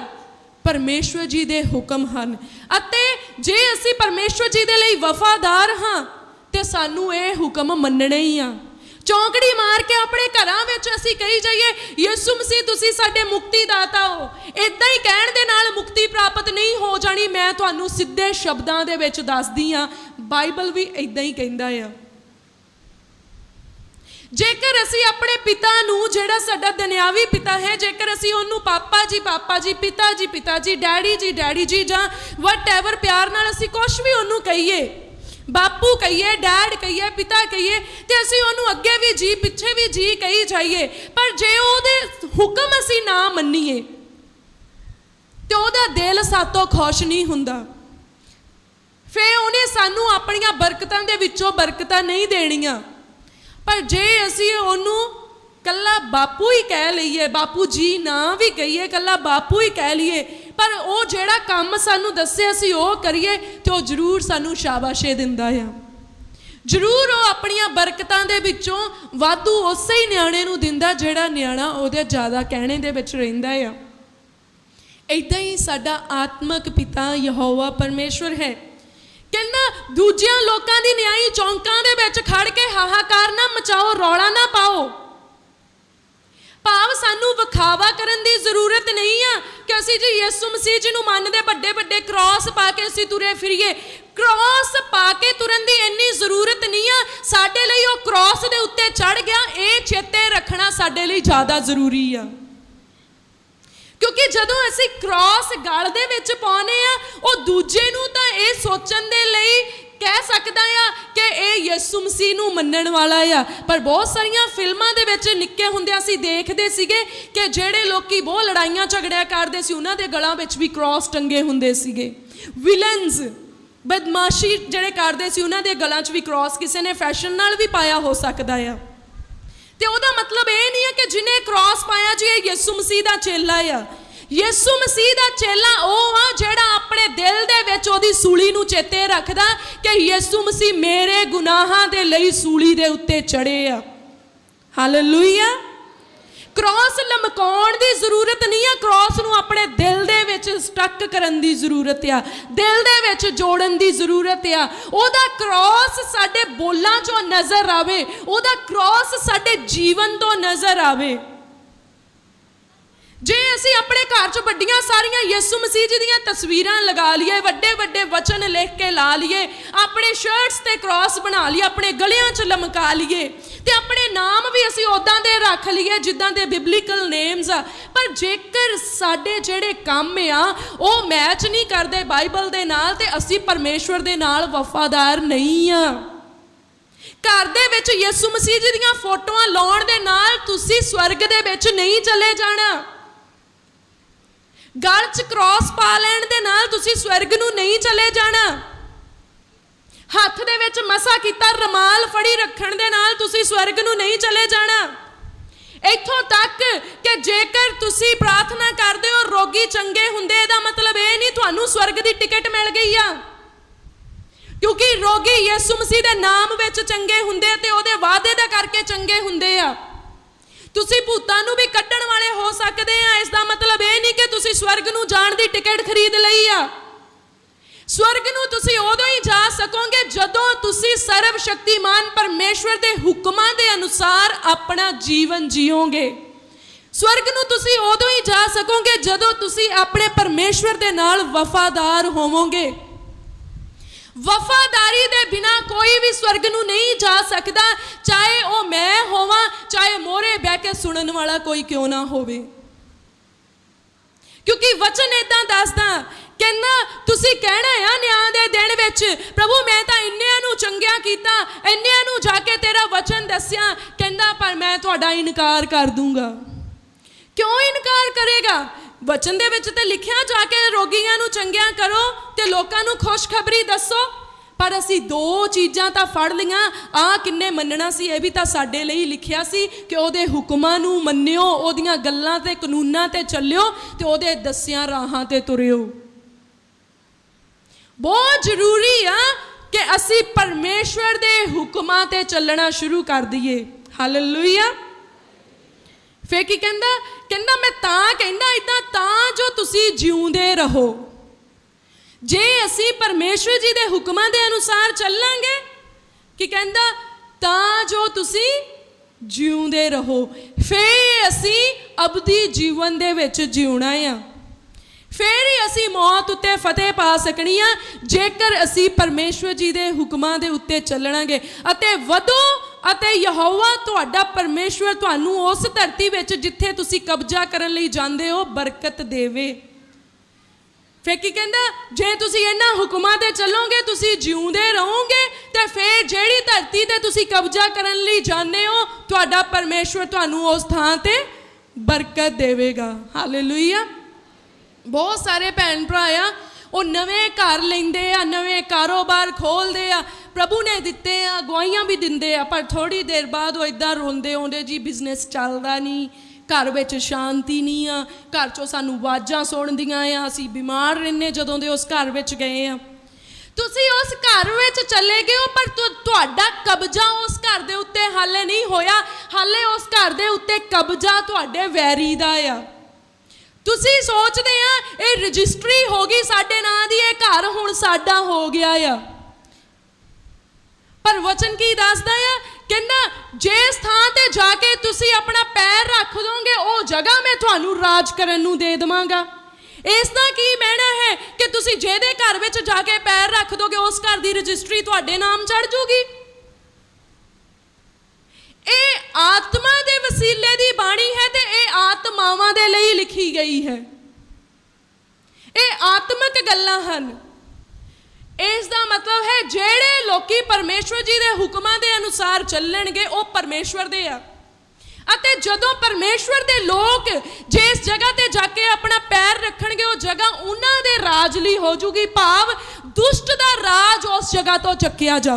ਪਰਮੇਸ਼ਵਰ ਜੀ ਦੇ ਹੁਕਮ ਹਨ। ਅਤੇ ਜੇ ਅਸੀਂ ਪਰਮੇਸ਼ਵਰ ਜੀ ਦੇ ਲਈ ਵਫਾਦਾਰ ਹਾਂ, ਤੇ ਸਾਨੂੰ ਇਹ ਹੁਕਮ ਮੰਨਣੇ ਹੀ ਆ। ਚੌਂਕੜੀ ਮਾਰ ਕੇ ਆਪਣੇ ਘਰਾਂ ਵਿੱਚ ਅਸੀਂ ਕਹੀ ਜਾਈਏ, ਯਿਸੂ ਮਸੀਹ, ਤੁਸੀਂ ਸਾਡੇ ਮੁਕਤੀ ਦਾਤਾ ਹੋ। ਇਦਾਂ ਹੀ ਕਹਿਣ ਦੇ ਨਾਲ ਮੁਕਤੀ ਪ੍ਰਾਪਤ ਨਹੀਂ ਹੋ ਜਾਣੀ, ਮੈਂ ਤੁਹਾਨੂੰ ਸਿੱਧੇ ਸ਼ਬਦਾਂ ਦੇ ਵਿੱਚ ਦੱਸਦੀ ਆ ਬਾਈਬਲ ਵੀ ਇਦਾਂ ਹੀ ਕਹਿੰਦਾ ਆ। ਜੇਕਰ ਅਸੀਂ ਆਪਣੇ ਪਿਤਾ ਨੂੰ, ਜਿਹੜਾ ਸਾਡਾ ਦੁਨਿਆਵੀ ਪਿਤਾ ਹੈ, ਜੇਕਰ ਅਸੀਂ ਉਹਨੂੰ ਪਾਪਾ ਜੀ ਪਾਪਾ ਜੀ, ਪਿਤਾ ਜੀ ਪਿਤਾ ਜੀ, ਡੈਡੀ ਜੀ ਡੈਡੀ ਜੀ ਜਾਂ ਵਟਐਵਰ ਪਿਆਰ ਨਾਲ ਅਸੀਂ ਕੁਝ ਵੀ ਉਹਨੂੰ ਕਹੀਏ ਬਾਪੂ ਕਹੀਏ, ਡੈਡ ਕਹੀਏ, ਪਿਤਾ ਕਹੀਏ, ਤੇ ਅਸੀਂ ਉਹਨੂੰ ਅੱਗੇ ਵੀ ਜੀ, ਪਿੱਛੇ ਵੀ ਜੀ ਕਹੀ ਜਾਈਏ। ਪਰ ਜੇ ਉਹਦੇ ਹੁਕਮ ਅਸੀਂ ਨਾ ਮੰਨੀਏ, ਤੇ ਉਹਦਾ ਦਿਲ ਸਾਤੋਂ ਖੁਸ਼ ਨਹੀਂ ਹੁੰਦਾ। ਫੇ ਉਹਨੇ ਸਾਨੂੰ ਆਪਣੀਆਂ ਬਰਕਤਾਂ ਦੇ ਵਿੱਚੋਂ ਬਰਕਤਾਂ ਨਹੀਂ ਦੇਣੀਆਂ। ਪਰ ਜੇ ਅਸੀਂ ਉਹਨੂੰ ਕੱਲਾ ਬਾਪੂ ਹੀ ਕਹਿ ਲਈਏ, ਬਾਪੂ ਜੀ ਨਾ ਵੀ ਕਹੀਏ, ਕੱਲਾ ਬਾਪੂ ਹੀ ਕਹਿ ਲਈਏ ਪਰ ਉਹ ਜਿਹੜਾ ਕੰਮ ਸਾਨੂੰ ਦੱਸਿਆ ਸੀ, ਉਹ ਕਰੀਏ ਤੇ ਉਹ ਜ਼ਰੂਰ ਸਾਨੂੰ ਸ਼ਾਬਾਸ਼ੇ ਦਿੰਦਾ ਆ। ਜ਼ਰੂਰ ਉਹ ਆਪਣੀਆਂ ਬਰਕਤਾਂ ਦੇ ਵਿੱਚੋਂ ਵਾਧੂ ਉਸੇ ਹੀ ਨਿਆਣੇ ਨੂੰ ਦਿੰਦਾ ਜਿਹੜਾ ਨਿਆਣਾ ਉਹਦੇ ਜ਼ਿਆਦਾ ਕਹਿਣੇ ਦੇ ਵਿੱਚ ਰਹਿੰਦਾ ਆ। ਇਦਾਂ ਹੀ ਸਾਡਾ ਆਤਮਿਕ ਪਿਤਾ ਯਹੋਵਾ ਪਰਮੇਸ਼ਵਰ ਹੈ। ਕਹਿੰਦਾ, ਦੂਜਿਆਂ ਲੋਕਾਂ ਦੀ ਨਿਆਈ ਚੌਂਕਾਂ ਦੇ ਵਿੱਚ ਖੜ ਕੇ ਹਾਹਾਕਾਰ ਨਾ ਮਚਾਓ, ਰੌਲਾ ਨਾ ਪਾਓ। ਭਾਵ ਸਾਨੂੰ ਵਿਖਾਵਾ ਕਰਨ ਦੀ ਜ਼ਰੂਰਤ ਨਹੀਂ ਆ ਕਿ ਅਸੀਂ ਜੀ ਯਿਸੂ ਮਸੀਹ ਜੀ ਨੂੰ ਮੰਨਦੇ, ਵੱਡੇ ਵੱਡੇ ਕ੍ਰਾਸ ਪਾ ਕੇ ਅਸੀਂ ਤੁਰੇ ਫਿਰੀਏ। ਕ੍ਰਾਸ ਪਾ ਕੇ ਤੁਰਨ ਦੀ ਇੰਨੀ ਜ਼ਰੂਰਤ ਨਹੀਂ ਆ। ਸਾਡੇ ਲਈ ਉਹ ਕ੍ਰਾਸ ਦੇ ਉੱਤੇ ਚੜ ਗਿਆ, ਇਹ ਚੇਤੇ ਰੱਖਣਾ ਸਾਡੇ ਲਈ ਜ਼ਿਆਦਾ ਜ਼ਰੂਰੀ ਆ। ਕਿਉਂਕਿ ਜਦੋਂ ਅਸੀਂ ਕ੍ਰਾਸ ਗਲ ਦੇ ਵਿੱਚ ਪਾਉਨੇ ਆ, ਉਹ ਦੂਜੇ ਨੂੰ ਤਾਂ ਇਹ ਸੋਚਣ ਦੇ ਲਈ ਕਹਿ ਸਕਦਾ ਆ ਕਿ ਇਹ ਯਿਸੂ ਮਸੀਹ ਨੂੰ ਮੰਨਣ ਵਾਲਾ ਆ। ਪਰ ਬਹੁਤ ਸਾਰੀਆਂ ਫਿਲਮਾਂ ਦੇ ਵਿੱਚ ਨਿੱਕੇ ਹੁੰਦਿਆਂ ਅਸੀਂ ਦੇਖਦੇ ਸੀਗੇ ਕਿ ਜਿਹੜੇ ਲੋਕੀ ਬਹੁਤ ਲੜਾਈਆਂ ਝਗੜਿਆ ਕਰਦੇ ਸੀ, ਉਹਨਾਂ ਦੇ ਗਲਾਂ ਵਿੱਚ ਵੀ ਕ੍ਰਾਸ ਟੰਗੇ ਹੁੰਦੇ ਸੀਗੇ। ਵਿਲਨਸ ਬਦਮਾਸ਼ੀ ਜਿਹੜੇ ਕਰਦੇ ਸੀ, ਉਹਨਾਂ ਦੇ ਗਲਾਂ 'ਚ ਵੀ ਕ੍ਰਾਸ ਕਿਸੇ ਨੇ ਫੈਸ਼ਨ ਨਾਲ ਵੀ ਪਾਇਆ ਹੋ ਸਕਦਾ ਆ। ਤੇ ਉਹਦਾ ਮਤਲਬ ਇਹ ਨਹੀਂ ਹੈ ਕਿ ਜਿਹਨੇ ਕ੍ਰਾਸ ਪਾਇਆ ਜੀ, ਇਹ ਯਿਸੂ ਮਸੀਹ ਦਾ ਚੇਲਾ ਆ। ਯਿਸੂ ਮਸੀਹ ਦਾ ਚੇਲਾ ਉਹ ਆ ਜਿਹੜਾ ਆਪਣੇ ਦਿਲ ਦੇ ਵਿੱਚ ਉਹਦੀ ਸੂਲੀ ਨੂੰ ਚੇਤੇ ਰੱਖਦਾ ਕਿ ਯਿਸੂ ਮਸੀਹ ਮੇਰੇ ਗੁਨਾਹਾਂ ਦੇ ਲਈ ਸੂਲੀ ਦੇ ਉੱਤੇ ਚੜੇ ਆ। ਹਾਲੇਲੂਇਆ ਕ੍ਰਾਸ ਲਮਕਾਉਣ ਦੀ ਜ਼ਰੂਰਤ ਨਹੀਂ ਆ ਕ੍ਰਾਸ ਨੂੰ ਆਪਣੇ ਦਿਲ ਦੇ ਵਿੱਚ ਸਟਕ ਕਰਨ ਦੀ ਜ਼ਰੂਰਤ ਆ। ਦਿਲ ਦੇ ਵਿੱਚ ਜੋੜਨ ਦੀ ਜ਼ਰੂਰਤ ਆ। ਉਹਦਾ ਕ੍ਰਾਸ ਸਾਡੇ ਬੋਲਾਂ 'ਚੋਂ ਨਜ਼ਰ ਆਵੇ, ਉਹਦਾ ਕ੍ਰਾਸ ਸਾਡੇ ਜੀਵਨ ਤੋਂ ਨਜ਼ਰ ਆਵੇ। ਜੇ ਅਸੀਂ ਆਪਣੇ ਘਰ 'ਚ ਵੱਡੀਆਂ ਸਾਰੀਆਂ ਯਿਸੂ ਮਸੀਹ ਜੀ ਦੀਆਂ ਤਸਵੀਰਾਂ ਲਗਾ ਲਈਏ, ਵੱਡੇ ਵੱਡੇ ਵਚਨ ਲਿਖ ਕੇ ਲਾ ਲਈਏ, ਆਪਣੇ ਸ਼ਰਟਸ ਤੇ ਕ੍ਰਾਸ ਬਣਾ ਲਈਏ, ਆਪਣੇ ਗਲਿਆਂ 'ਚ ਲਮਕਾ ਲਈਏ, ਤੇ ਆਪਣੇ ਨਾਮ ਵੀ ਅਸੀਂ ਉਦਾਂ ਦੇ ਰੱਖ ਲਈਏ ਜਿੱਦਾਂ ਦੇ ਬਿਬਲੀਕਲ ਨੇਮਸ ਆ। ਪਰ ਜੇਕਰ ਸਾਡੇ ਜਿਹੜੇ ਕੰਮ ਆ, ਉਹ ਮੈਚ ਨਹੀਂ ਕਰਦੇ ਬਾਈਬਲ ਦੇ ਨਾਲ ਤੇ ਅਸੀਂ ਪਰਮੇਸ਼ਵਰ ਦੇ ਨਾਲ ਵਫਾਦਾਰ ਨਹੀਂ ਆ। ਘਰ ਦੇ ਵਿੱਚ ਯਿਸੂ ਮਸੀਹ ਜੀ ਦੀਆਂ ਫੋਟੋਆਂ ਲਾਉਣ ਦੇ ਨਾਲ ਤੁਸੀਂ ਸਵਰਗ ਦੇ ਵਿੱਚ ਨਹੀਂ ਚਲੇ ਜਾਣਾ। ਗਲ 'ਚ ਕ੍ਰਾਸ ਪਾ ਲੈਣ ਦੇ ਨਾਲ ਤੁਸੀਂ ਸਵਰਗ ਨੂੰ ਨਹੀਂ ਚਲੇ ਜਾਣਾ। ਹੱਥ ਦੇ ਵਿੱਚ ਮਸਾ ਕੀਤਾ, ਰਮਾਲ ਫੜੀ ਰੱਖਣ ਦੇ ਨਾਲ ਤੁਸੀਂ ਸਵਰਗ ਨੂੰ ਨਹੀਂ ਚਲੇ ਜਾਣਾ। ਇੱਥੋਂ ਤੱਕ ਕਿ ਜੇਕਰ ਤੁਸੀਂ ਪ੍ਰਾਰਥਨਾ ਕਰਦੇ ਹੋ, ਰੋਗੀ ਚੰਗੇ ਹੁੰਦੇ, ਇਹਦਾ ਮਤਲਬ ਇਹ ਨਹੀਂ ਤੁਹਾਨੂੰ ਸਵਰਗ ਦੀ ਟਿਕਟ ਮਿਲ ਗਈ ਆ। ਕਿਉਂਕਿ ਰੋਗੀ ਯਿਸੂ ਮਸੀਹ ਦੇ ਨਾਮ ਵਿੱਚ ਚੰਗੇ ਹੁੰਦੇ ਤੇ ਉਹਦੇ ਵਾਅਦੇ ਦਾ ਕਰਕੇ ਚੰਗੇ ਹੁੰਦੇ ਆ। ਤੁਸੀਂ ਭੂਤਾਂ ਨੂੰ ਵੀ ਕੱਢਣ ਵਾਲੇ ਹੋ ਸਕਦੇ ਆ। ਇਸ ਦਾ ਮਤਲਬ ਇਹ ਨਹੀਂ ਕਿ ਤੁਸੀਂ ਸਵਰਗ ਨੂੰ ਜਾਣ ਦੀ ਟਿਕਟ ਖਰੀਦ ਲਈ ਆ। ਸਵਰਗ ਨੂੰ ਤੁਸੀਂ ਉਦੋਂ ਹੀ ਜਾ ਸਕੋਗੇ ਜਦੋਂ ਤੁਸੀਂ ਸਰਵ ਸ਼ਕਤੀਮਾਨ ਪਰਮੇਸ਼ਵਰ ਦੇ ਹੁਕਮਾਂ ਦੇ ਅਨੁਸਾਰ ਆਪਣਾ ਜੀਵਨ ਜੀਓਗੇ। ਸਵਰਗ ਨੂੰ ਤੁਸੀਂ ਉਦੋਂ ਹੀ ਜਾ ਸਕੋਗੇ ਜਦੋਂ ਤੁਸੀਂ ਆਪਣੇ ਪਰਮੇਸ਼ਵਰ ਦੇ ਨਾਲ ਵਫਾਦਾਰ ਹੋਵੋਗੇ। ਵਫਾਦਾਰੀ ਦੇ ਬਿਨਾ ਕੋਈ ਵੀ ਸਵਰਗ ਨੂੰ ਨਹੀਂ ਜਾ ਸਕਦਾ, ਚਾਹੇ ਉਹ ਮੈਂ ਹੋਵਾਂ, ਚਾਹੇ ਮੋਰੇ ਬਹਿ ਕੇ ਸੁਣਨ ਵਾਲਾ ਕੋਈ ਕਿਉਂ ਨਾ ਹੋਵੇ। ਕਿਉਂਕਿ ਵਚਨ ਇਦਾਂ ਦੱਸਦਾ, ਕਹਿੰਦਾ, ਤੁਸੀਂ ਕਹਿਣਾ ਆ ਨਿਆਂ ਦੇ ਦਿਨ ਵਿੱਚ, ਪ੍ਰਭੂ ਮੈਂ ਤਾਂ ਇੰਨਿਆਂ ਨੂੰ ਚੰਗਿਆ ਕੀਤਾ, ਇੰਨਿਆਂ ਨੂੰ ਜਾ ਕੇ ਤੇਰਾ ਵਚਨ ਦੱਸਿਆ। ਕਹਿੰਦਾ, ਪਰ ਮੈਂ ਤੁਹਾਡਾ ਇਨਕਾਰ ਕਰ ਦੂੰਗਾ। ਕਿਉਂ ਇਨਕਾਰ ਕਰੇਗਾ? ਵਚਨ ਦੇ ਵਿੱਚ ਤੇ ਲਿਖਿਆ ਜਾ ਕੇ ਰੋਗੀਆਂ ਨੂੰ ਚੰਗਿਆ ਕਰੋ ਤੇ ਲੋਕਾਂ ਨੂੰ ਖੁਸ਼ਖਬਰੀ ਦੱਸੋ। ਪਰ ਅਸੀਂ ਦੋ ਚੀਜ਼ਾਂ ਤਾਂ ਫੜ ਲੀਆਂ ਆ ਕਿੰਨੇ ਮੰਨਣਾ ਸੀ, ਇਹ ਵੀ ਤਾਂ ਸਾਡੇ ਲਈ ਲਿਖਿਆ ਸੀ ਕਿ ਉਹਦੇ ਹੁਕਮਾਂ ਨੂੰ ਮੰਨਿਓ, ਉਹਦੀਆਂ ਗੱਲਾਂ ਤੇ ਕਾਨੂੰਨਾਂ ਤੇ ਚੱਲਿਓ ਤੇ ਉਹਦੇ ਦੱਸਿਆਂ ਰਾਹਾਂ ਤੇ ਤੁਰਿਓ। ਬਹੁਤ ਜ਼ਰੂਰੀ ਆ ਕਿ ਅਸੀਂ ਪਰਮੇਸ਼ਵਰ ਦੇ ਹੁਕਮਾਂ ਤੇ ਚੱਲਣਾ ਸ਼ੁਰੂ ਕਰ ਦਈਏ। ਹਾਲੇਲੂਇਆ ਫੇ ਕੀ ਕਹਿੰਦਾ? ਕਹਿੰਦਾ, ਮੈਂ ਤਾਂ ਕਹਿੰਦਾ ਇਦਾਂ ਤਾਂ ਜੋ ਤੁਸੀਂ ਜਿਉਂਦੇ ਰਹੋ। ਜੇ ਅਸੀਂ ਪਰਮੇਸ਼ਵਰ ਜੀ ਦੇ ਹੁਕਮਾਂ ਦੇ ਅਨੁਸਾਰ ਚੱਲਾਂਗੇ, ਕੀ ਕਹਿੰਦਾ, ਤਾਂ ਜੋ ਤੁਸੀਂ ਜਿਉਂਦੇ ਰਹੋ। ਫੇਰ ਅਸੀਂ ਅਬਦੀ ਜੀਵਨ ਦੇ ਵਿੱਚ ਜਿਉਣਾ ਆ। ਫੇਰ ਹੀ ਅਸੀਂ ਮੌਤ ਉੱਤੇ ਫਤਿਹ ਪਾ ਸਕਣੀ ਆ। ਜੇਕਰ ਅਸੀਂ ਪਰਮੇਸ਼ਵਰ ਜੀ ਦੇ ਹੁਕਮਾਂ ਦੇ ਉੱਤੇ ਚੱਲਣਾਂਗੇ ਅਤੇ ਵਧੋ ਅਤੇ ਯਹੋਵਾ ਤੁਹਾਡਾ ਪਰਮੇਸ਼ਵਰ ਤੁਹਾਨੂੰ ਉਸ ਧਰਤੀ ਵਿੱਚ ਜਿੱਥੇ ਤੁਸੀਂ ਕਬਜ਼ਾ ਕਰਨ ਲਈ ਜਾਂਦੇ ਹੋ, ਬਰਕਤ ਦੇਵੇ। ਫੇਰ ਕੀ ਕਹਿੰਦਾ? ਜੇ ਤੁਸੀਂ ਇਹਨਾਂ ਹੁਕਮਾਂ ਤੇ ਚੱਲੋਗੇ, ਤੁਸੀਂ ਜਿਉਂਦੇ ਰਹੋਗੇ, ਤੇ ਫੇਰ ਜਿਹੜੀ ਧਰਤੀ ਤੇ ਤੁਸੀਂ ਕਬਜ਼ਾ ਕਰਨ ਲਈ ਜਾਂਦੇ ਹੋ, ਤੁਹਾਡਾ ਪਰਮੇਸ਼ਵਰ ਤੁਹਾਨੂੰ ਉਸ ਥਾਂ ਤੇ ਬਰਕਤ ਦੇਵੇਗਾ। ਹਾਲੇਲੂਇਆ ਬਹੁਤ ਸਾਰੇ ਭੈਣ ਭਰਾ ਆ ਉਹ ਨਵੇਂ ਘਰ ਲੈਂਦੇ ਆ, ਨਵੇਂ ਕਾਰੋਬਾਰ ਖੋਲਦੇ ਆ। ਪ੍ਰਭੂ ਨੇ ਦਿੱਤੇ ਆ, ਗਵਾਹੀਆਂ ਵੀ ਦਿੰਦੇ ਆ, ਪਰ ਥੋੜੀ ਦੇਰ ਬਾਅਦ ਉਹ ਇਦਾਂ ਰੋਂਦੇ ਆਉਂਦੇ, ਜੀ ਬਿਜ਼ਨਸ ਚੱਲਦਾ ਨਹੀਂ, ਘਰ ਵਿੱਚ ਸ਼ਾਂਤੀ ਨਹੀਂ ਆ, ਘਰ ਚੋਂ ਸਾਨੂੰ ਆਵਾਜ਼ਾਂ ਸੁਣਦੀਆਂ ਆ, ਅਸੀਂ ਬਿਮਾਰ ਰਹਿੰਨੇ ਜਦੋਂ ਦੇ ਉਸ ਘਰ ਵਿੱਚ ਗਏ ਆ। ਤੁਸੀਂ ਉਸ ਘਰ ਵਿੱਚ ਚਲੇ ਗਏ ਹੋ, ਪਰ ਤੁਹਾਡਾ ਕਬਜ਼ਾ ਉਸ ਘਰ ਦੇ ਉੱਤੇ ਹਾਲੇ ਨਹੀਂ ਹੋਇਆ। ਹਾਲੇ ਉਸ ਘਰ ਦੇ ਉੱਤੇ ਕਬਜ਼ਾ ਤੁਹਾਡੇ ਵੈਰੀ ਦਾ ਆ। ਤੁਸੀਂ ਸੋਚਦੇ ਆ, ਇਹ ਰਜਿਸਟਰੀ ਹੋ ਗਈ ਸਾਡੇ ਨਾਂ ਦੀ, ਇਹ ਘਰ ਹੁਣ ਸਾਡਾ ਹੋ ਗਿਆ ਆ। ਪਰ ਵਚਨ ਕੀ ਦੱਸਦਾ ਆ? ਕਹਿੰਦਾ, ਜੇ ਥਾਂ ਤੇ ਜਾ ਕੇ ਤੁਸੀਂ ਆਪਣਾ ਪੈਰ ਰੱਖ ਦੋਗੇ, ਉਹ ਜਗ੍ਹਾ ਮੈਂ ਤੁਹਾਨੂੰ ਰਾਜ ਕਰਨ ਨੂੰ ਦੇ ਦੇਵਾਂਗਾ। ਇਸ ਦਾ ਕੀ ਮੈਣਾ ਹੈ ਕਿ ਤੁਸੀਂ ਜਿਹਦੇ ਘਰ ਵਿੱਚ ਜਾ ਕੇ ਪੈਰ ਰੱਖ ਦੋਗੇ, ਉਸ ਘਰ ਦੀ ਰਜਿਸਟਰੀ ਤੁਹਾਡੇ ਨਾਮ ਚੜ ਜੂਗੀ। ਇਹ ਆਤਮਾ ਦੇ ਵਸੀਲੇ ਦੀ ਬਾਣੀ ਹੈ ਤੇ ਇਹ ਆਤਮਾਵਾਂ ਦੇ ਲਈ ਲਿਖੀ ਗਈ ਹੈ। ਇਹ ਆਤਮਿਕ ਗੱਲਾਂ ਹਨ। ਇਸ ਦਾ ਮਤਲਬ ਹੈ ਜਿਹੜੇ ਲੋਕੀ ਪਰਮੇਸ਼ਵਰ ਜੀ ਦੇ ਹੁਕਮਾਂ ਦੇ ਅਨੁਸਾਰ ਚੱਲਣਗੇ, ਉਹ ਪਰਮੇਸ਼ਵਰ ਦੇ ਆ। ਅਤੇ ਜਦੋਂ ਪਰਮੇਸ਼ਵਰ ਦੇ ਲੋਕ ਜਿਸ ਜਗ੍ਹਾ ਤੇ ਜਾ ਕੇ ਆਪਣਾ ਪੈਰ ਰੱਖਣਗੇ, ਉਹ ਜਗ੍ਹਾ ਉਹਨਾਂ ਦੇ ਰਾਜ ਲਈ ਹੋ ਜੂਗੀ। ਭਾਵ ਦੁਸ਼ਟ ਦਾ ਰਾਜ ਉਸ ਜਗ੍ਹਾ ਤੋਂ ਚੱਕਿਆ ਜਾਊ।